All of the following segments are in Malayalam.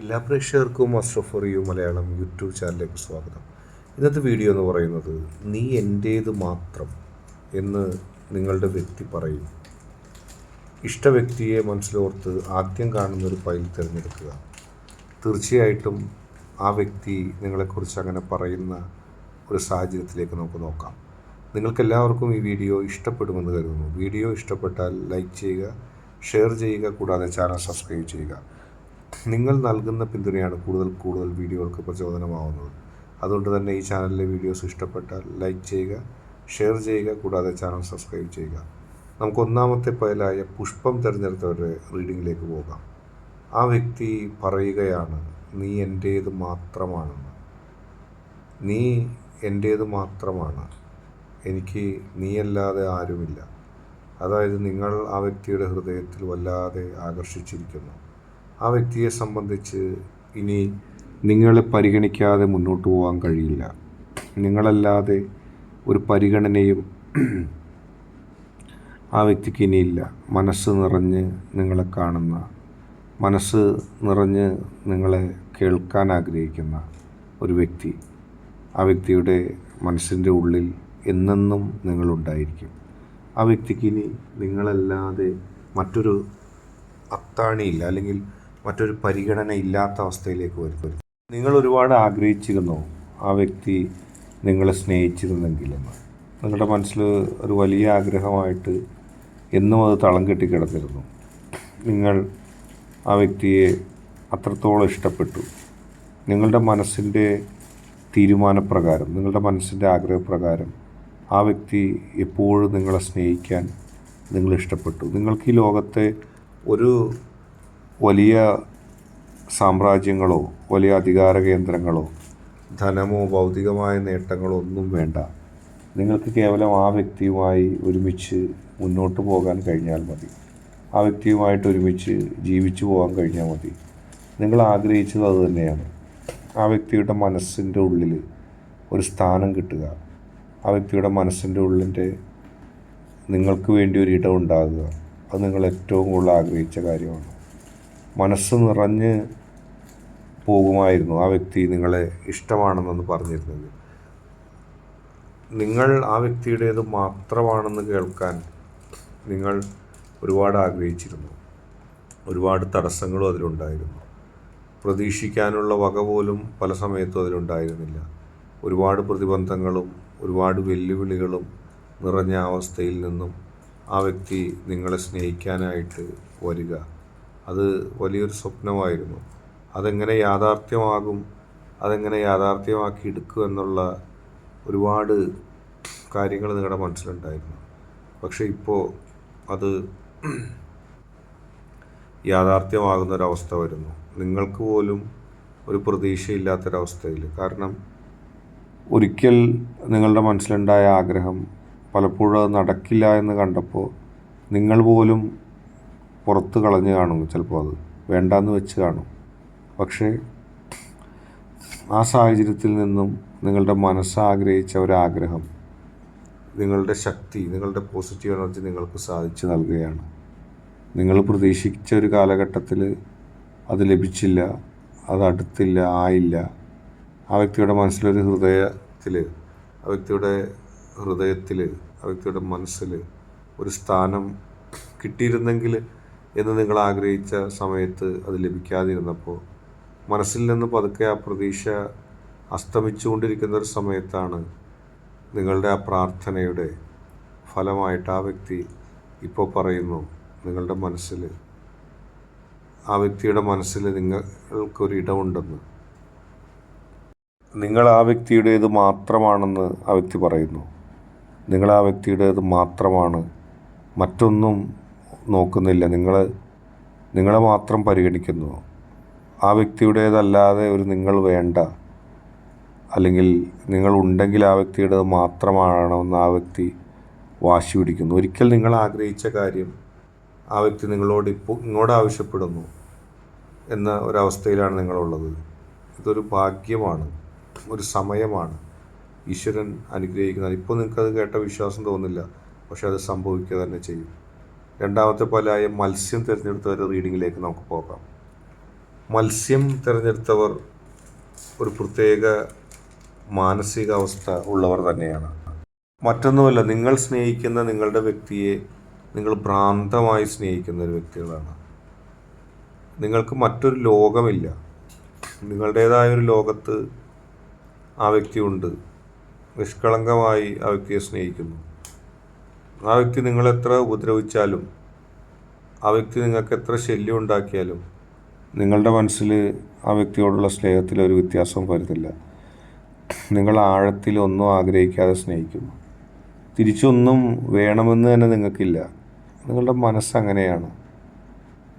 എല്ലാ പ്രേക്ഷകർക്കും master for you Malayalam YouTube ചാനലിലേക്ക് സ്വാഗതം. ഇന്നത്തെ വീഡിയോ എന്ന് പറയുന്നത് നീ എന്റേത് മാത്രം എന്ന് നിങ്ങളുടെ വ്യക്തി പറയും. ഇഷ്ട വ്യക്തിയെ മനസ്സിലോർത്ത് ആദ്യം കാണുന്ന ഒരു ഫയൽ തിരഞ്ഞെടുക്കുക. തീർച്ചയായിട്ടും ആ വ്യക്തി നിങ്ങളെക്കുറിച്ച് അങ്ങനെ പറയുന്ന ഒരു സാഹചര്യത്തിലേക്ക് നമുക്ക് നോക്കാം. നിങ്ങൾക്കെല്ലാവർക്കും ഈ വീഡിയോ ഇഷ്ടപ്പെടുമെന്ന് കരുതുന്നു. വീഡിയോ ഇഷ്ടപ്പെട്ടാൽ ലൈക്ക് ചെയ്യുക ഷെയർ ചെയ്യുക കൂടാതെ ചാനൽ സബ്സ്ക്രൈബ് ചെയ്യുക. നിങ്ങൾ നൽകുന്ന പിന്തുണയാണ് കൂടുതൽ കൂടുതൽ വീഡിയോകൾക്ക് പ്രചോദനമാവുന്നത്. അതുകൊണ്ട് തന്നെ ഈ ചാനലിലെ വീഡിയോസ് ഇഷ്ടപ്പെട്ടാൽ ലൈക്ക് ചെയ്യുക ഷെയർ ചെയ്യുക കൂടാതെ ചാനൽ സബ്സ്ക്രൈബ് ചെയ്യുക. നമുക്ക് ഒന്നാമത്തെ പയലായ പുഷ്പം തിരഞ്ഞെടുത്തവരുടെ റീഡിങ്ങിലേക്ക് പോകാം. ആ വ്യക്തി പറയുകയാണ് നീ എന്റേത് മാത്രമാണെന്ന്. നീ എന്റേത് മാത്രമാണ്. എനിക്ക് നീയല്ലാതെ ആരുമില്ല. അതായത് നിങ്ങൾ ആ വ്യക്തിയുടെ ഹൃദയത്തിൽ വല്ലാതെ ആകർഷിച്ചിരിക്കുന്നു. ആ വ്യക്തിയെ സംബന്ധിച്ച് ഇനി നിങ്ങളെ പരിഗണിക്കാതെ മുന്നോട്ട് പോകാൻ കഴിയില്ല. നിങ്ങളല്ലാതെ ഒരു പരിഗണനയും ആ വ്യക്തിക്ക് ഇനിയില്ല. മനസ്സ് നിറഞ്ഞ് നിങ്ങളെ കാണുന്ന മനസ്സ് നിറഞ്ഞ് നിങ്ങളെ കേൾക്കാൻ ആഗ്രഹിക്കുന്ന ഒരു വ്യക്തി ആ വ്യക്തിയുടെ മനസ്സിന്റെ ഉള്ളിൽ എന്നെന്നും നിങ്ങളുണ്ടായിരിക്കും. ആ വ്യക്തിക്ക് ഇനി നിങ്ങളല്ലാതെ മറ്റൊരു അത്താണിയില്ല. അല്ലെങ്കിൽ മറ്റൊരു പരിഗണന ഇല്ലാത്ത അവസ്ഥയിലേക്ക് വരും നിങ്ങൾ ഒരുപാട് ആഗ്രഹിച്ചിരുന്നു ആ വ്യക്തി നിങ്ങളെ സ്നേഹിച്ചിരുന്നെങ്കിലെന്ന്? നിങ്ങളുടെ മനസ്സിൽ ഒരു വലിയ ആഗ്രഹമായിട്ട് എന്നും അത് തളം കെട്ടിക്കിടന്നിരുന്നു നിങ്ങൾ ആ വ്യക്തിയെ അത്രത്തോളം ഇഷ്ടപ്പെട്ടു. നിങ്ങളുടെ മനസ്സിന്റെ തീരുമാനപ്രകാരം നിങ്ങളുടെ മനസ്സിന്റെ ആഗ്രഹപ്രകാരം ആ വ്യക്തി എപ്പോഴും നിങ്ങളെ സ്നേഹിക്കാൻ നിങ്ങൾ ഇഷ്ടപ്പെട്ടു. നിങ്ങൾക്ക് ഈ ലോകത്തെ ഒരു വലിയ സാമ്രാജ്യങ്ങളോ വലിയ അധികാര കേന്ദ്രങ്ങളോ ധനമോ ഭൗതികമായ നേട്ടങ്ങളോ ഒന്നും വേണ്ട. നിങ്ങൾക്ക് കേവലം ആ വ്യക്തിയുമായി ഒരുമിച്ച് മുന്നോട്ട് പോകാൻ കഴിഞ്ഞാൽ മതി. ആ വ്യക്തിയുമായിട്ട് ഒരുമിച്ച് ജീവിച്ചു പോകാൻ കഴിഞ്ഞാൽ മതി. നിങ്ങൾ ആഗ്രഹിച്ചത് അത് തന്നെയാണ്. ആ വ്യക്തിയുടെ മനസ്സിന്റെ ഉള്ളിൽ ഒരു സ്ഥാനം കിട്ടുക. ആ വ്യക്തിയുടെ മനസ്സിന്റെ ഉള്ളിന്റെ നിങ്ങൾക്ക് വേണ്ടി ഒരു ഇടം ഉണ്ടാകുക. അത് നിങ്ങൾ ഏറ്റവും കൂടുതൽ ആഗ്രഹിച്ച കാര്യമാണ്. മനസ്സ് നിറഞ്ഞ് പോകുമായിരുന്നു ആ വ്യക്തി നിങ്ങളെ ഇഷ്ടമാണെന്നൊന്ന് പറഞ്ഞിരുന്നത് നിങ്ങൾ ആ വ്യക്തിയുടേത് മാത്രമാണെന്ന് കേൾക്കാൻ നിങ്ങൾ ഒരുപാട് ആഗ്രഹിച്ചിരുന്നു. ഒരുപാട് തടസ്സങ്ങളും അതിലുണ്ടായിരുന്നു. പ്രതീക്ഷിക്കാനുള്ള വക പോലും പല സമയത്തും അതിലുണ്ടായിരുന്നില്ല. ഒരുപാട് പ്രതിബന്ധങ്ങളും ഒരുപാട് വെല്ലുവിളികളും നിറഞ്ഞ അവസ്ഥയിൽ നിന്നും ആ വ്യക്തി നിങ്ങളെ സ്നേഹിക്കാനായിട്ട് വരിക. അത് വലിയൊരു സ്വപ്നമായിരുന്നു. അതെങ്ങനെ യാഥാർത്ഥ്യമാകും അതെങ്ങനെ യാഥാർത്ഥ്യമാക്കി എടുക്കും എന്നുള്ള ഒരുപാട് കാര്യങ്ങൾ നിങ്ങളുടെ മനസ്സിലുണ്ടായിരുന്നു. പക്ഷേ ഇപ്പോൾ അത് യാഥാർത്ഥ്യമാകുന്ന ഒരവസ്ഥ വരുന്നു. നിങ്ങൾക്ക് പോലും ഒരു പ്രതീക്ഷയില്ലാത്തൊരവസ്ഥയിൽ കാരണം ഒരിക്കൽ നിങ്ങളുടെ മനസ്സിലുണ്ടായ ആഗ്രഹം പലപ്പോഴും അത് നടക്കില്ല എന്ന് കണ്ടപ്പോൾ നിങ്ങൾ പോലും പുറത്ത് കളഞ്ഞ് കാണും ചിലപ്പോൾ അത്. വേണ്ടാന്ന് വെച്ച് കാണും. പക്ഷേ ആ സാഹചര്യത്തിൽ നിന്നും നിങ്ങളുടെ മനസ്സാഗ്രഹിച്ച ഒരാഗ്രഹം നിങ്ങളുടെ ശക്തി നിങ്ങളുടെ പോസിറ്റീവ് എനർജി നിങ്ങൾക്ക് സാധിച്ചു നൽകുകയാണ്. നിങ്ങൾ പ്രതീക്ഷിച്ച ഒരു കാലഘട്ടത്തിൽ അത് ലഭിച്ചില്ല അത് അടുത്തില്ല ആയില്ല. ആ വ്യക്തിയുടെ മനസ്സിലൊരു ഹൃദയത്തിൽ ആ വ്യക്തിയുടെ ഹൃദയത്തിൽ ആ വ്യക്തിയുടെ മനസ്സിൽ ഒരു സ്ഥാനം കിട്ടിയിരുന്നെങ്കിൽ എന്ന് നിങ്ങൾ ആഗ്രഹിച്ച സമയത്ത് അത് ലഭിക്കാതിരുന്നപ്പോൾ മനസ്സിൽ നിന്ന് പതുക്കെ ആ പ്രതീക്ഷ അസ്തമിച്ചുകൊണ്ടിരിക്കുന്ന ഒരു സമയത്താണ് നിങ്ങളുടെ ആ പ്രാർത്ഥനയുടെ ഫലമായിട്ട് ആ വ്യക്തി ഇപ്പോൾ പറയുന്നു നിങ്ങളുടെ മനസ്സിൽ ആ വ്യക്തിയുടെ മനസ്സിൽ നിങ്ങൾക്കൊരു ഇടമുണ്ടെന്ന്. നിങ്ങൾ ആ വ്യക്തിയുടേത് മാത്രമാണെന്ന് ആ വ്യക്തി പറയുന്നു. നിങ്ങൾ ആ വ്യക്തിയുടേത് മാത്രമാണ്. മറ്റൊന്നും നോക്കുന്നില്ല. നിങ്ങൾ നിങ്ങളെ മാത്രം പരിഗണിക്കുന്നു. ആ വ്യക്തിയുടേതല്ലാതെ ഒരു നിങ്ങൾ വേണ്ട. അല്ലെങ്കിൽ നിങ്ങൾ ഉണ്ടെങ്കിൽ ആ വ്യക്തിയുടേത് മാത്രമാണെന്ന് ആ വ്യക്തി വാശി പിടിക്കുന്നു. ഒരിക്കൽ നിങ്ങൾ ആഗ്രഹിച്ച കാര്യം ആ വ്യക്തി നിങ്ങളോട് ഇപ്പോൾ ഇങ്ങോട്ട് ആവശ്യപ്പെടുന്നു എന്ന ഒരവസ്ഥയിലാണ് നിങ്ങളുള്ളത്. ഇതൊരു ഭാഗ്യമാണ്. ഒരു സമയമാണ്. ഈശ്വരൻ അനുഗ്രഹിക്കുന്നത് ഇപ്പോൾ നിങ്ങൾക്കത് കേട്ട വിശ്വാസം തോന്നില്ല പക്ഷെ അത് സംഭവിക്കുക തന്നെ ചെയ്യും. രണ്ടാമത്തെ പലായ മത്സ്യം തിരഞ്ഞെടുത്തവരുടെ റീഡിങ്ങിലേക്ക് നമുക്ക് പോകാം. മത്സ്യം തിരഞ്ഞെടുത്തവർ ഒരു പ്രത്യേക മാനസികാവസ്ഥ ഉള്ളവർ തന്നെയാണ്. മറ്റൊന്നുമല്ല നിങ്ങൾ സ്നേഹിക്കുന്ന നിങ്ങളുടെ വ്യക്തിയെ നിങ്ങൾ ഭ്രാന്തമായി സ്നേഹിക്കുന്ന ഒരു വ്യക്തികളാണ്. നിങ്ങൾക്ക് മറ്റൊരു ലോകമില്ല. നിങ്ങളുടേതായ ഒരു ലോകത്ത് ആ വ്യക്തിയുണ്ട് നിഷ്കളങ്കമായി ആ വ്യക്തിയെ സ്നേഹിക്കുന്നു. ആ വ്യക്തി നിങ്ങളെത്ര ഉപദ്രവിച്ചാലും ആ വ്യക്തി നിങ്ങൾക്ക് എത്ര ശല്യം ഉണ്ടാക്കിയാലും നിങ്ങളുടെ മനസ്സിൽ ആ വ്യക്തിയോടുള്ള സ്നേഹത്തിൽ ഒരു വ്യത്യാസവും വരുന്നില്ല. നിങ്ങൾ ആഴത്തിൽ ഒന്നും ആഗ്രഹിക്കാതെ സ്നേഹിക്കുന്നു തിരിച്ചൊന്നും വേണമെന്ന് തന്നെ നിങ്ങൾക്കില്ല. നിങ്ങളുടെ മനസ്സങ്ങനെയാണ്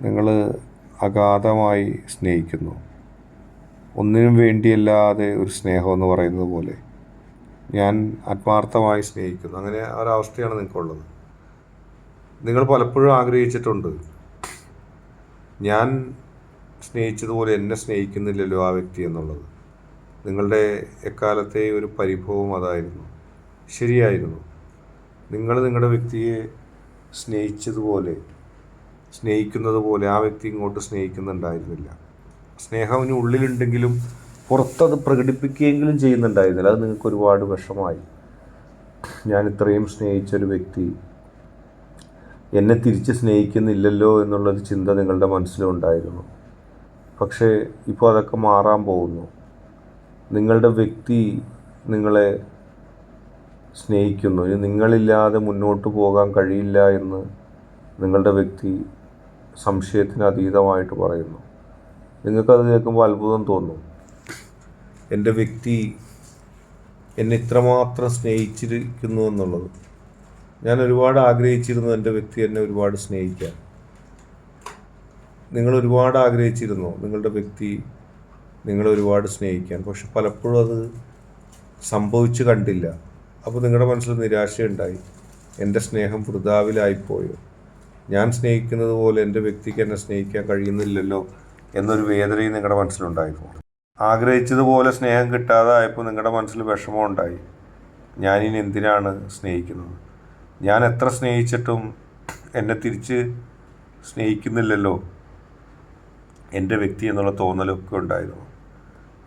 നിങ്ങൾ അഗാധമായി സ്നേഹിക്കുന്നു. ഒന്നിനും വേണ്ടിയല്ലാതെ ഒരു സ്നേഹം എന്ന് പറയുന്നത് പോലെ. ഞാൻ ആത്മാർത്ഥമായി സ്നേഹിക്കുന്നു. അങ്ങനെ ഒരവസ്ഥയാണ് നിങ്ങൾക്കുള്ളത്. നിങ്ങൾ പലപ്പോഴും ആഗ്രഹിച്ചിട്ടുണ്ട് ഞാൻ സ്നേഹിച്ചതുപോലെ എന്നെ സ്നേഹിക്കുന്നില്ലല്ലോ ആ വ്യക്തി എന്നുള്ളത്. നിങ്ങളുടെ എക്കാലത്തെ ഒരു പരിഭവം അതായിരുന്നു. ശരിയായിരുന്നു. നിങ്ങൾ നിങ്ങളുടെ വ്യക്തിയെ സ്നേഹിച്ചതുപോലെ സ്നേഹിക്കുന്നത് പോലെ ആ വ്യക്തി ഇങ്ങോട്ട് സ്നേഹിക്കുന്നുണ്ടായിരുന്നില്ല. സ്നേഹം ഉള്ളിലുണ്ടെങ്കിലും പുറത്തത് പ്രകടിപ്പിക്കുകയെങ്കിലും ചെയ്യുന്നുണ്ടായിരുന്നില്ല. അത് നിങ്ങൾക്ക് ഒരുപാട് വിഷമായി ഞാൻ ഇത്രയും സ്നേഹിച്ചൊരു വ്യക്തി എന്നെ തിരിച്ച് സ്നേഹിക്കുന്നില്ലല്ലോ എന്നുള്ളൊരു ചിന്ത നിങ്ങളുടെ മനസ്സിലുണ്ടായിരുന്നു. പക്ഷേ ഇപ്പോൾ അതൊക്കെ മാറാൻ പോകുന്നു. നിങ്ങളുടെ വ്യക്തി നിങ്ങളെ സ്നേഹിക്കുന്നു. ഇനി നിങ്ങളില്ലാതെ മുന്നോട്ട് പോകാൻ കഴിയില്ല എന്ന് നിങ്ങളുടെ വ്യക്തി സംശയത്തിന് അതീതമായിട്ട് പറയുന്നു. നിങ്ങൾക്കത് കേൾക്കുമ്പോൾ അത്ഭുതം തോന്നും. എന്റെ വ്യക്തി എന്നെ ഇത്രമാത്രം സ്നേഹിച്ചിരിക്കുന്നു എന്നുള്ളത്. ഞാൻ ഒരുപാട് ആഗ്രഹിച്ചിരുന്നു എന്റെ വ്യക്തി എന്നെ ഒരുപാട് സ്നേഹിക്കാൻ. നിങ്ങൾ ഒരുപാട് ആഗ്രഹിച്ചിരുന്നു നിങ്ങളുടെ വ്യക്തി നിങ്ങളെ ഒരുപാട് സ്നേഹിക്കാൻ. പക്ഷെ പലപ്പോഴും അത് സംഭവിച്ചു കണ്ടില്ല. അപ്പോൾ നിങ്ങളുടെ മനസ്സിൽ നിരാശയുണ്ടായി. എന്റെ സ്നേഹം വൃതാവിലായിപ്പോയോ. ഞാൻ സ്നേഹിക്കുന്നത് പോലെ എന്റെ വ്യക്തിക്ക് എന്നെ സ്നേഹിക്കാൻ കഴിയുന്നില്ലല്ലോ എന്നൊരു വേദനയും നിങ്ങളുടെ മനസ്സിലുണ്ടായിരുന്നു ആഗ്രഹിച്ചതുപോലെ സ്നേഹം കിട്ടാതായപ്പോൾ നിങ്ങളുടെ മനസ്സിൽ വിഷമം ഉണ്ടായി. ഞാനിനി എന്തിനാണ് സ്നേഹിക്കുന്നത്? ഞാൻ എത്ര സ്നേഹിച്ചിട്ടും എന്നെ തിരിച്ച് സ്നേഹിക്കുന്നില്ലല്ലോ. എന്റെ വ്യക്തി എന്നുള്ള തോന്നലൊക്കെ ഉണ്ടായിരുന്നു.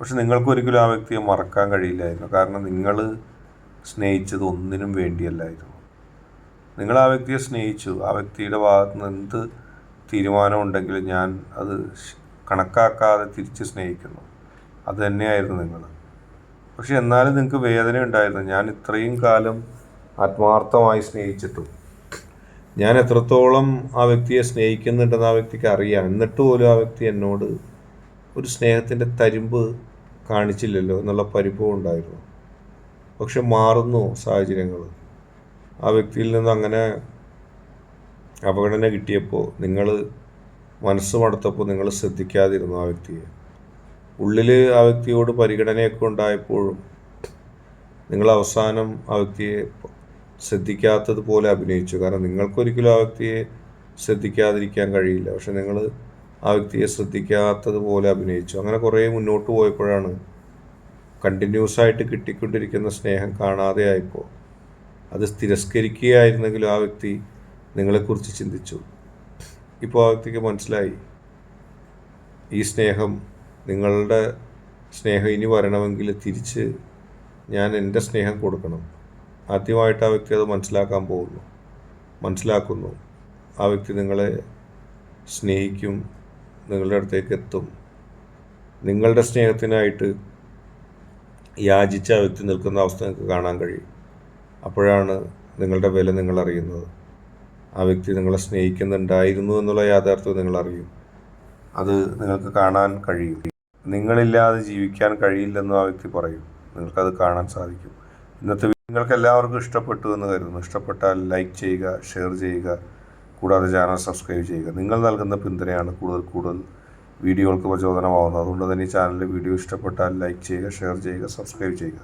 പക്ഷെ നിങ്ങൾക്കൊരിക്കലും ആ വ്യക്തിയെ മറക്കാൻ കഴിയില്ലായിരുന്നു. കാരണം നിങ്ങൾ സ്നേഹിച്ചത് ഒന്നിനും വേണ്ടിയല്ലായിരുന്നു. നിങ്ങൾ ആ വ്യക്തിയെ സ്നേഹിച്ചു. ആ വ്യക്തിയുടെ ഭാഗത്ത് നിന്ന് എന്ത് തീരുമാനമുണ്ടെങ്കിലും ഞാൻ അത് കണക്കാക്കാതെ തിരിച്ച് സ്നേഹിക്കുന്നു. അത് തന്നെയായിരുന്നു നിങ്ങൾ. പക്ഷെ എന്നാലും നിങ്ങൾക്ക് വേദന ഉണ്ടായിരുന്നു. ഞാൻ ഇത്രയും കാലം ആത്മാർത്ഥമായി സ്നേഹിച്ചിട്ടും ഞാൻ എത്രത്തോളം ആ വ്യക്തിയെ സ്നേഹിക്കുന്നുണ്ടെന്ന് ആ വ്യക്തിക്ക് അറിയാം. എന്നിട്ട് പോലും ആ വ്യക്തി എന്നോട് ഒരു സ്നേഹത്തിന്റെ തരിമ്പ് കാണിച്ചില്ലല്ലോ എന്നുള്ള പരിഭവം ഉണ്ടായിരുന്നു. പക്ഷെ മാറുന്നു സാഹചര്യങ്ങൾ. ആ വ്യക്തിയിൽ നിന്ന് അങ്ങനെ അപഗണന കിട്ടിയപ്പോൾ നിങ്ങൾ മനസ്സ് മടുത്തപ്പോൾ നിങ്ങൾ ശ്രദ്ധിക്കാതിരുന്നു ആ വ്യക്തിയെ. ഉള്ളിൽ ആ വ്യക്തിയോട് പരിഗണനയൊക്കെ ഉണ്ടായപ്പോഴും നിങ്ങൾ അവസാനം ആ വ്യക്തിയെ ശ്രദ്ധിക്കാത്തതുപോലെ അഭിനയിച്ചു. കാരണം നിങ്ങൾക്കൊരിക്കലും ആ വ്യക്തിയെ ശ്രദ്ധിക്കാതിരിക്കാൻ കഴിയില്ല. പക്ഷെ നിങ്ങൾ ആ വ്യക്തിയെ ശ്രദ്ധിക്കാത്തതുപോലെ അഭിനയിച്ചു. അങ്ങനെ കുറേ മുന്നോട്ട് പോയപ്പോഴാണ് കണ്ടിന്യൂസ് ആയിട്ട് കിട്ടിക്കൊണ്ടിരിക്കുന്ന സ്നേഹം കാണാതെ ആയപ്പോൾ അത് തിരസ്കരിക്കുകയായിരുന്നെങ്കിലും ആ വ്യക്തി നിങ്ങളെക്കുറിച്ച് ചിന്തിച്ചു. ഇപ്പോൾ ആ വ്യക്തിക്ക് മനസ്സിലായി. ഈ സ്നേഹം നിങ്ങളുടെ സ്നേഹം ഇനി വരണമെങ്കിൽ തിരിച്ച് ഞാൻ എന്റെ സ്നേഹം കൊടുക്കണം. ആദ്യമായിട്ട് ആ വ്യക്തി അത് മനസ്സിലാക്കാൻ പോകുന്നു. മനസ്സിലാക്കുന്നു. ആ വ്യക്തി നിങ്ങളെ സ്നേഹിക്കും നിങ്ങളുടെ അടുത്തേക്ക് എത്തും. നിങ്ങളുടെ സ്നേഹത്തിനായിട്ട് യാചിച്ച ആ വ്യക്തി നിൽക്കുന്ന അവസ്ഥ നിങ്ങൾക്ക് കാണാൻ കഴിയും. അപ്പോഴാണ് നിങ്ങളുടെ വില നിങ്ങൾ അറിയുന്നത്. ആ വ്യക്തി നിങ്ങളെ സ്നേഹിക്കുന്നുണ്ടായിരുന്നു എന്നുള്ള യാഥാർത്ഥ്യം നിങ്ങൾ അറിയും. അത് നിങ്ങൾക്ക് കാണാൻ കഴിയും. നിങ്ങളില്ലാതെ ജീവിക്കാൻ കഴിയില്ലെന്നും ആ വ്യക്തി പറയും. നിങ്ങൾക്കത് കാണാൻ സാധിക്കും. ഇന്നത്തെ നിങ്ങൾക്ക് എല്ലാവർക്കും ഇഷ്ടപ്പെട്ടു എന്ന് കരുതുന്നു. ഇഷ്ടപ്പെട്ടാൽ ലൈക്ക് ചെയ്യുക ഷെയർ ചെയ്യുക കൂടാതെ ചാനൽ സബ്സ്ക്രൈബ് ചെയ്യുക. നിങ്ങൾ നൽകുന്ന പിന്തുണയാണ് കൂടുതൽ കൂടുതൽ വീഡിയോകൾക്ക് പ്രചോദനമാവുന്നത്. അതുകൊണ്ട് തന്നെ ഈ ചാനലിലെ വീഡിയോ ഇഷ്ടപ്പെട്ടാൽ ലൈക്ക് ചെയ്യുക ഷെയർ ചെയ്യുക സബ്സ്ക്രൈബ് ചെയ്യുക.